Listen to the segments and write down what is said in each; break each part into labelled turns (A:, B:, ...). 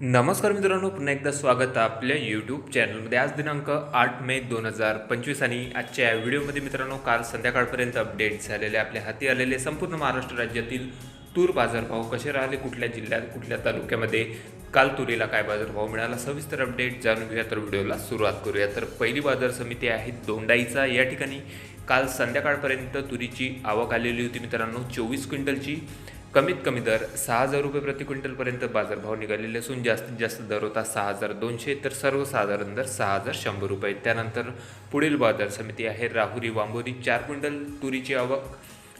A: नमस्कार मित्रांनो पुन्हा एकदा स्वागत आहे आपल्या यूट्यूब चॅनलमध्ये आज दिनांक आठ मे दोन हजार पंचवीस आणि आजच्या या व्हिडिओमध्ये मित्रांनो काल संध्याकाळपर्यंत अपडेट झालेले आपल्या हाती आलेले संपूर्ण महाराष्ट्र राज्यातील तूर बाजारभाव कसे राहिले कुठल्या जिल्ह्यात कुठल्या तालुक्यामध्ये काल तुरीला काय बाजारभाव मिळाला सविस्तर अपडेट जाणून घेऊया. तर व्हिडिओला सुरुवात करूया. तर पहिली बाजार समिती आहे दोंडाईचा. या ठिकाणी काल संध्याकाळपर्यंत तुरीची आवक आलेली होती मित्रांनो चोवीस क्विंटलची. कमीत कमी दर सहा हजार रुपये प्रति क्विंटलपर्यंत बाजारभाव निघालेले असून जास्तीत जास्त दर होता सहा हजार दोनशे तर सर्वसाधारण दर सहा हजार शंभर रुपये. त्यानंतर पुढील बाजार समिती आहे राहुरी वांबोरी चार क्विंटल तुरीची आवक.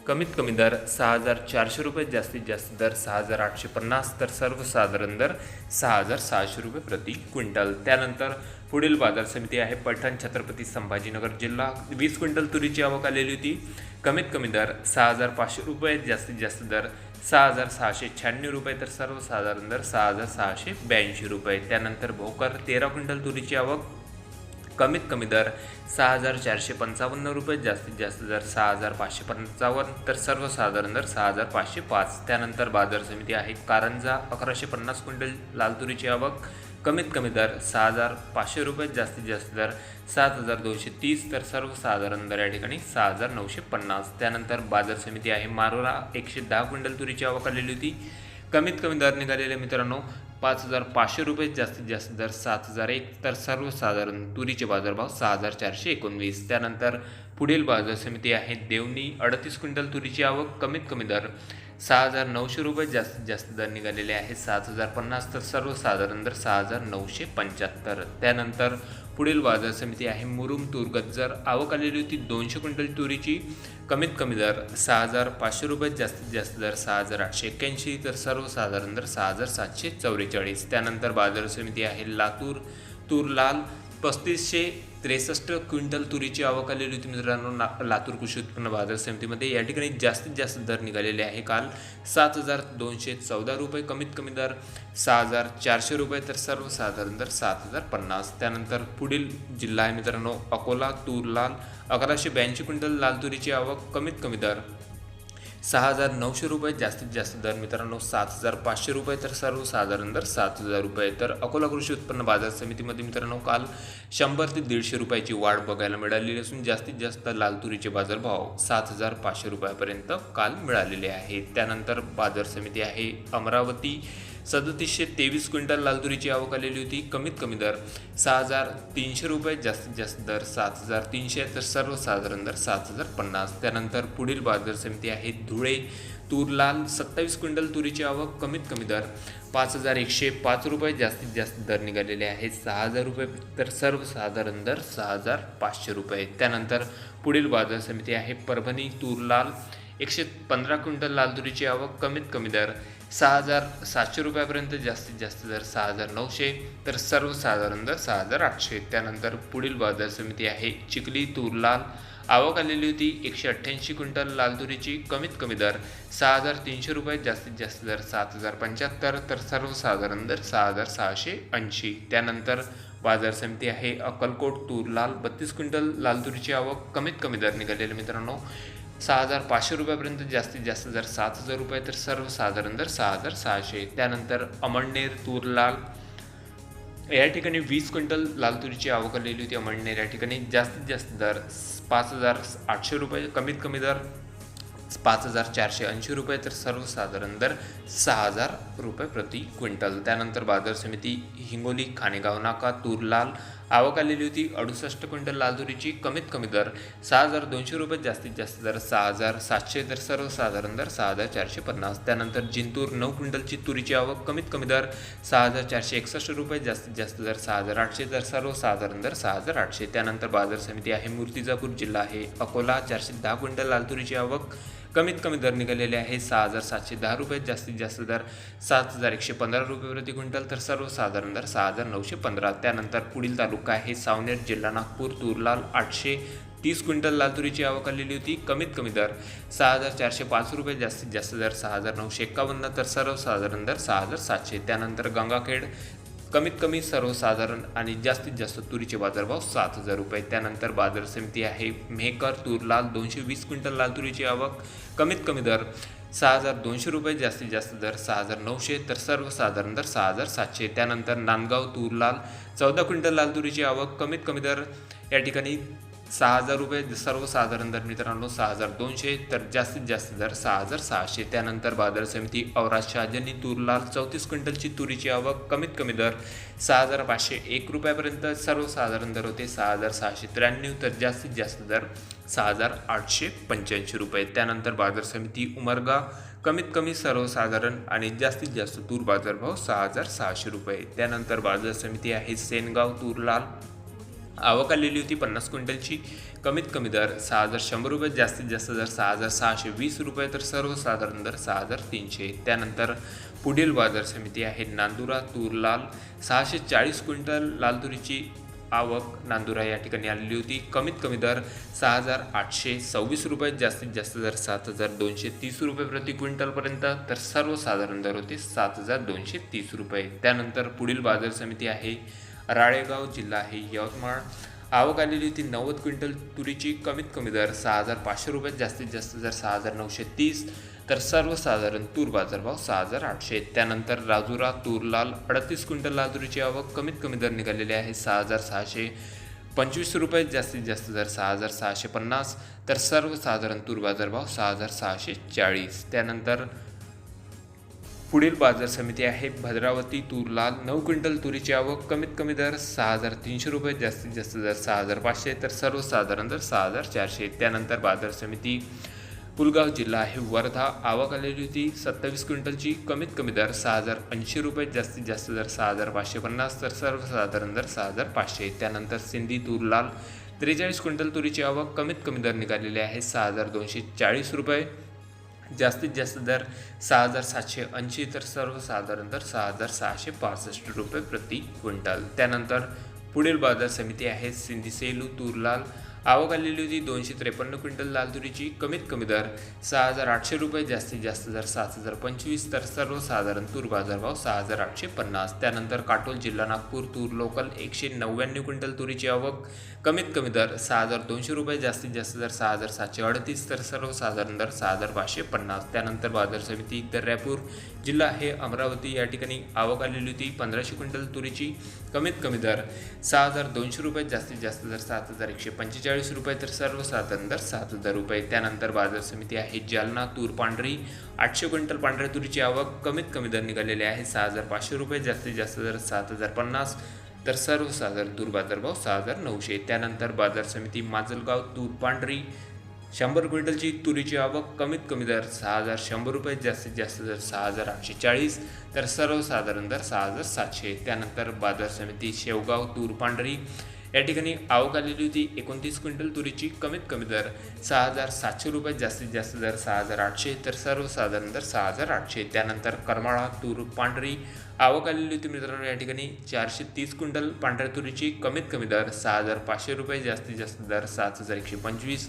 A: कमीत कमी दर सहा हजार चारशे रुपये जास्तीत जास्त दर सहा हजार आठशे पन्नास तर सर्वसाधारण दर सहा हजार सहाशे रुपये प्रति क्विंटल. त्यानंतर पुढील बाजार समिती आहे पठाण छत्रपती संभाजीनगर जिल्हा. वीस क्विंटल तुरीची आवक आलेली होती. कमीत कमी दर सहा हजार पाचशे रुपये जास्तीत जास्त दर सहा हजार सहाशे शहाण्णव रुपये तर सर्वसाधारण दर सहा हजार सहाशे ब्याऐंशी रुपये. त्यानंतर भोकर तेरा क्विंटल तुरीची आवक. कमीत कमी दर सहा हजार चारशे पंचावन्न रुपये. जास्तीत जास्त दर सहा हजार पाचशे पंचावन्न. तर सर्वसाधारण दर सहा हजार पाचशे पाच. त्यानंतर बाजार समिती आहे. कारंजा अकराशे पन्नास क्विंटल लाल तुरीची आवक. कमीत कमी दर सहा हजार पाचशे रुपये जास्तीत जास्त दर सात हजार दोनशे तीस तर सर्वसाधारण दर या ठिकाणी सहा हजार नऊशे पन्नास. त्यानंतर बाजार समिती आहे. मारोरा एकशे दहा क्विंटल तुरीची आवक आलेली होती. कमीत कमी दर निघालेले मित्रांनो पाच हजार पाचशे रुपये जास्तीत जास्त दर सात हजार एक तर सर्वसाधारण तुरीचे बाजारभाव सहा हजार चारशे एकोणवीस. त्यानंतर पुढील बाजार समिती आहे देवणी. अडतीस क्विंटल तुरीची आवक कमीत कमी दर सहा हजार नऊशे रुपये जास्तीत जास्त दर निघालेले आहे सात हजार पन्नास तर सर्वसाधारण दर सहा हजार नऊशे पंच्याहत्तर. त्यानंतर पुढील बाजार समिती आहे मुरुम तूर. गज्जर. आवक आलेली होती दोनशे क्विंटल तुरीची. कमीत कमी दर सहा हजार पाचशे रुपये जास्तीत जास्त दर सहा हजार आठशे एक्क्याऐंशी तर सर्वसाधारण दर सहा हजार सातशे चौवेचाळीस. त्यानंतर बाजार समिती आहे लातूर. तूर लाल पस्तीसशे त्रेसष्ट क्विंटल तुरीची आवक आलेली होती मित्रांनो. ना लातूर कृषी उत्पन्न बाजार समितीमध्ये या ठिकाणी जास्तीत जास्त दर निघालेले आहे. काल सात हजार दोनशे चौदा रुपये कमीत कमी दर सहा हजार चारशे रुपये तर सर्वसाधारण दर सात हजार पन्नास. त्यानंतर पुढील जिल्हा आहे मित्रांनो अकोला तूर लाल अकराशे ब्याऐंशी क्विंटल लाल तुरीची आवक कमीत कमी दर सहा हजार नऊशे रुपये जास्तीत जास्त दर मित्रांनो सात हजार पाचशे रुपये तर सर्वसाधारण दर सात हजार रुपये. तर अकोला कृषी उत्पन्न बाजार समितीमध्ये मित्रांनो काल शंभर ते दीडशे रुपयाची वाढ बघायला मिळालेली असून जास्तीत जास्त लाल तुरीचे बाजारभाव सात हजार पाचशे रुपयापर्यंत काल मिळालेले आहेत. त्यानंतर बाजार समिती आहे अमरावती सदतीसशे तेवीस क्विंटल लाल तुरीची आवक आलेली होती. कमीत कमी दर सहा हजार तीनशे रुपये जास्तीत जास्त दर सात हजार तीनशे तर सर्वसाधारण दर सात हजार पन्नास. त्यानंतर पुढील बाजार समिती आहे धुळे. तूर लाल सत्तावीस क्विंटल तुरीची आवक कमीत कमी दर पाच हजार एकशे पाच रुपये जास्तीत जास्त दर निघालेले आहेत सहा हजार रुपये तर सर्वसाधारण दर सहा हजार पाचशे रुपये. त्यानंतर पुढील बाजार समिती आहे परभणी. तूर लाल एकशे पंधरा क्विंटल लाल तुरीची आवक कमीत कमी दर सहा हजार सातशे रुपयापर्यंत जास्तीत जास्त दर सहा हजार नऊशे तर सर्वसाधारण दर सहा हजार आठशे. त्यानंतर पुढील बाजार समिती आहे चिखली तूर लाल. आवक आलेली होती एकशे अठ्ठ्याऐंशी क्विंटल लाल तुरीची. कमीत कमी दर सहा हजार तीनशे रुपये जास्तीत जास्त दर सात हजार पंच्याहत्तर तर सर्वसाधारण दर सहा हजार सहाशे ऐंशी. त्यानंतर बाजार समिती आहे अक्कलकोट तूर लाल. बत्तीस क्विंटल लाल तुरीची आवक कमीत कमी दर निघालेली मित्रांनो सहा हजार पाचशे रुपयापर्यंत जास्तीत जास्त जर सात हजार रुपये तर सर्वसाधारण दर सहा हजार सहाशे. त्यानंतर अमळनेर तूर लाल या ठिकाणी वीस क्विंटल लाल तुरीची आवक आलेली होती अमळनेर. या ठिकाणी जास्तीत जास्त दर पाच हजार आठशे रुपये कमीत कमी दर पाच हजार चारशे ऐंशी रुपये तर सर्वसाधारण दर सहा हजार रुपये प्रति क्विंटल. त्यानंतर बाजार समिती हिंगोली खानेगाव नाका तूर लाल आवक आलेली होती. अडुसष्ट क्विंटल लाल तुरीची कमीत कमी दर सहा हजार दोनशे रुपये जास्तीत जास्त दर सहा हजार सातशे दर सर्वसाधारण दर सहा हजार चारशे पन्नास. त्यानंतर जिंतूर नऊ क्विंटलची तुरीची आवक कमीत कमी दर सहा हजार चारशे एकसष्ट रुपये जास्तीत जास्त दर सहा हजार आठशे दर सर्वसाधारण दर सहा हजार आठशे. त्यानंतर बाजार समिती आहे मूर्तिजापूर जिल्हा आहे. अकोला चारशे दहा क्विंटल लाल तुरीची आवक कमीत कमी दर निघालेले आहे सहा हजार सातशे दहा रुपये जास्तीत जास्त दर सात हजार एकशे पंधरा रुपये प्रति क्विंटल तर सर्वसाधारण दर सहा हजार नऊशे पंधरा. त्यानंतर पुढील तालुका आहे सावनेर जिल्हा नागपूर तूरलाल आठशे तीस क्विंटल लाल तुरीची आवक आलेली होती. कमीत कमी दर सहा हजार चारशे पाच रुपये जास्तीत जास्त दर सहा हजार नऊशे एक्कावन्न तर सर्वसाधारण दर सहा हजार सातशे. त्यानंतर गंगाखेड कमीत कमी सर्वसाधारण आणि जास्तीत जास्त तुरीचे बाजारभाव सात हजार रुपये. त्यानंतर बाजार समिती आहे मेहकर तूर लाल दोनशे वीस क्विंटल लाल तुरीची आवक. कमीत कमी दर सहा हजार दोनशे रुपये जास्तीत जास्त दर सहा हजार नऊशे तर सर्वसाधारण दर सहा हजार सातशे. त्यानंतर नांदगाव तूर लाल चौदा क्विंटल लाल तुरीची आवक कमीत कमी दर या ठिकाणी सहा हजार रुपये सर्वसाधारण दर मित्रांनो सहा हजार दोनशे तर जास्तीत जास्त दर सहा हजार सहाशे. त्यानंतर बाजार समिती औराज शहाजनी तूर लाल चौतीस क्विंटलची तुरीची आवक कमीत कमी दर सहा हजार पाचशे एक रुपयापर्यंत सर्वसाधारण दर होते सहा हजार सहाशे त्र्याण्णव तर जास्तीत जास्त दर सहा हजार आठशे पंच्याऐंशी रुपये. त्यानंतर बाजार समिती उमरगा कमीत कमी सर्वसाधारण आणि जास्तीत जास्त तूर बाजारभाव सहा हजार सहाशे रुपये. त्यानंतर बाजार समिती आहे सेनगाव तूर लाल आवक आलेली होती पन्नास क्विंटलची. कमीत कमी दर सहा हजार शंभर रुपये जास्तीत जास्त दर सहा हजार सहाशे वीस रुपये तर सर्वसाधारण दर सहा हजार तीनशे. त्यानंतर पुढील बाजार समिती आहे नांदुरा तूर लाल सहाशे चाळीस क्विंटल लाल तुरीची आवक नांदुरा या ठिकाणी आलेली होती. कमीत कमी दर सहा हजार आठशे सव्वीस रुपये जास्तीत जास्त दर सात हजार दोनशे तीस रुपये प्रति क्विंटलपर्यंत तर सर्वसाधारण दर होते सात हजार दोनशे तीस रुपये. त्यानंतर पुढील बाजार समिती आहे राळेगाव जिल्हा आहे यवतमाळ. आवक आलेली होती नव्वद क्विंटल तुरीची. कमीत कमी दर सहा हजार पाचशे रुपये जास्तीत जास्त दर सहा हजार नऊशे तीस. तर सर्वसाधारण तूर बाजारभाव सहा हजार आठशे. त्यानंतर राजुरा तूर लाल अडतीस क्विंटल लाजुरीची आवक. कमीत कमी दर निघालेली आहे सहा हजार सहाशे पंचवीस रुपये जास्तीत जास्त दर सहा हजार सहाशे पन्नास. तर सर्वसाधारण तूर बाजारभाव सहा हजार सहाशे चाळीस. त्यानंतर पुढील बाजार समिती आहे भद्रावती तूर लाल नऊ क्विंटल तुरीची आवक कमीत कमी दर सहा हजार तीनशे रुपये जास्तीत जास्त दर सहा हजार पाचशे तर सर्वसाधारण दर सहा हजार चारशे. त्यानंतर बाजार समिती पुलगाव जिल्हा आहे वर्धा. आवक आलेली होती सत्तावीस क्विंटलची कमीत कमी दर सहा हजार ऐंशी रुपये जास्तीत जास्त दर सहा हजार पाचशे पन्नास तर सर्वसाधारण दर सहा हजार पाचशे. त्यानंतर सिंधी तूर लाल त्रेचाळीस क्विंटल तुरीची आवक कमीत कमी दर निघालेली आहे सहा हजार दोनशे चाळीस रुपये. जास्तीत जास्त दर सहा हजार सातशे ऐंशी तर सर्वसाधारण दर सहा हजार सहाशे पासष्ट रुपये प्रति क्विंटल. त्यानंतर पुढील बाजार समिती आहे सिंधी सेलू तूर लाल आवक आलेली होती दोनशे त्रेपन्न क्विंटल लाल तुरीची. कमीत कमी दर सहा हजार आठशे रुपये जास्तीत जास्त दर सात हजार पंचवीस तर सर्वसाधारण तूर बाजारभाव सहा हजार आठशे पन्नास. त्यानंतर काटोल जिल्हा नागपूर तूर लोकल एकशे नव्याण्णव क्विंटल तुरीची आवक. कमीत कमी दर सहा हजार दोनशे रुपये जास्तीत जास्त दर सहा हजार सातशे अडतीस तर सर्वसाधारण दर सहा हजार पाचशे पन्नास. त्यानंतर बाजार समिती दर्यापूर जिल्हा आहे अमरावती या ठिकाणी आवक आलेली होती. पंधराशे क्विंटल तुरीची कमीत कमी दर सहा हजार दोनशे रुपये जास्तीत जास्त दर सात हजार एकशे पंचेचाळीस रुपये तर सर्वसाधारण दर सात हजार रुपये. त्यानंतर बाजार समिती आहे जालना तूर पांढरी आठशे क्विंटल पांढऱ्या तुरीची आवक कमीत कमी दर निघालेली आहे सहा हजार पाचशे रुपये जास्तीत जास्त दर सात हजार पन्नास. तर सर्वसाधारण तूर बाजारभाव सहा हजार नऊशे. त्यानंतर बाजार समिती माजलगाव तूर पांढरी शंभर क्विंटलची तुरीची आवक कमीत कमी दर सहा हजार शंभर रुपये जास्तीत जास्त दर सहा हजार आठशे चाळीस तर सर्वसाधारण दर सहा हजार सातशे. त्यानंतर बाजार समिती शेवगाव तूर पांढरी या ठिकाणी आवक आलेली होती एकोणतीस क्विंटल तुरीची कमीत कमी दर सहा हजार सातशे रुपये जास्तीत जास्त दर सहा हजार आठशे तर सर्वसाधारण दर सहा हजार आठशे. त्यानंतर करमाळा तूर पांढरी आवक आलेली होती मित्रांनो या ठिकाणी. चारशे तीस क्विंटल पांढऱ्या तुरीची कमीत कमी दर सहा हजार पाचशे रुपये जास्तीत जास्त दर सात हजार एकशे पंचवीस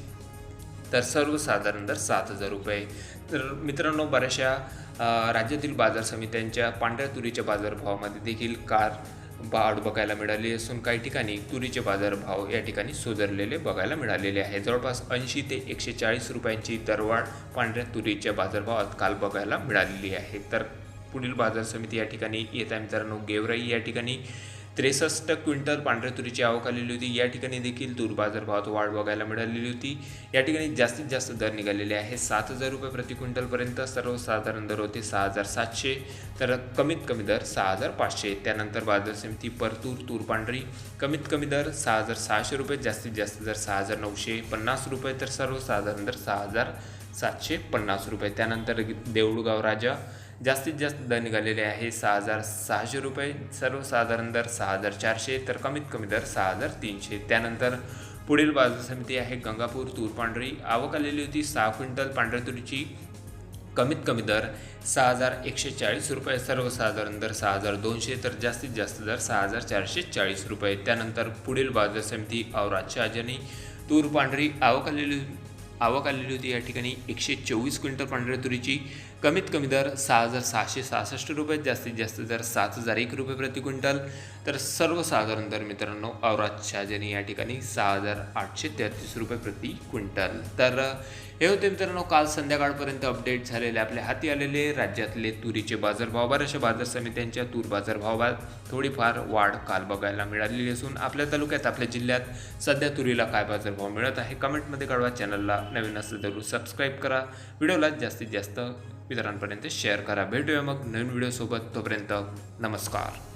A: तर सर्वसाधारण दर सात हजार रुपये. तर मित्रांनो बऱ्याचशा राज्यातील बाजार समित्यांच्या पांढऱ्या तुरीच्या बाजारभावामध्ये देखील कार वाढ बघायला मिळाली असून काही ठिकाणी तुरीचे बाजारभाव या ठिकाणी सुधारलेले बघायला मिळालेले आहे. जवळपास ऐंशी ते एकशे चाळीस रुपयांची दरवाढ पांढऱ्या तुरीच्या बाजारभावात काल बघायला मिळालेली आहे. तर पुढील बाजार समिती या ठिकाणी येत आहे. मित्रांनो गेवराई या ठिकाणी त्रेसष्ट क्विंटल पांढऱ्या तुरीची आवक आलेली होती. या ठिकाणी देखील तूर बाजारभावात वाढ बघायला मिळालेली होती. या ठिकाणी जास्तीत जास्त दर निघालेले आहे. सात हजार रुपये प्रति क्विंटलपर्यंत सर्वसाधारण दर होते. सहा हजार सातशे. तर कमीत कमी दर सहा हजार पाचशे. त्यानंतर बाजार समिती परतूर तूर पांढरी. कमीत कमी दर सहा हजार सहाशे रुपये. जास्तीत जास्त दर सहा हजार नऊशे पन्नास रुपये. तर सर्वसाधारण दर सहा हजार सातशे पन्नास रुपये. त्यानंतर देऊळगाव राजा जास्तीत जास्त दर निघालेले आहे सहा हजार सहाशे रुपये. सर्वसाधारण दर सहा हजार चारशे तर कमीत कमी दर सहा हजार तीनशे. त्यानंतर पुढील बाजार समिती आहे गंगापूर तूर पांढरी. आवक आलेली होती सहा क्विंटल पांढऱ्या तुरीची. कमीत कमी दर सहा हजार एकशे चाळीस रुपये सर्वसाधारण दर सहा हजार दोनशे तर जास्तीत जास्त दर सहा हजार चारशे चाळीस रुपये. त्यानंतर पुढील बाजार समिती औराज शहाजनी. तूर पांढरी आवक आलेली आवक आलेली होती. या ठिकाणी एकशे चोवीस क्विंटल पांढऱ्या तुरीची. कमीत कमी दर सहा हजार सहाशे सहासष्ट रुपये जास्तीत जास्त दर सात हजार एक रुपये प्रति क्विंटल. तर सर्वसाधारण दर मित्रांनो औरात शहाजनी या ठिकाणी सहा हजार आठशे तेहतीस रुपये प्रति क्विंटल. तर हे होते मित्रांनो काल संध्याकाळपर्यंत अपडेट झालेले आपल्या हाती आलेले राज्यातले तुरीचे बाजारभाव. बऱ्याचशा बाजार समित्यांच्या तूर बाजारभावात थोडीफार वाढ काल बघायला मिळालेली असून आपल्या तालुक्यात आपल्या जिल्ह्यात सध्या तुरीला काय बाजारभाव मिळत आहे? कमेंटमध्ये कळवा. चॅनलला नवीन असेल तर सबस्क्राईब करा. व्हिडिओला जास्तीत जास्त मित्रांपर्यंत शेअर करा. भेटूया मग नवीन व्हिडिओसोबत तोपर्यंत नमस्कार.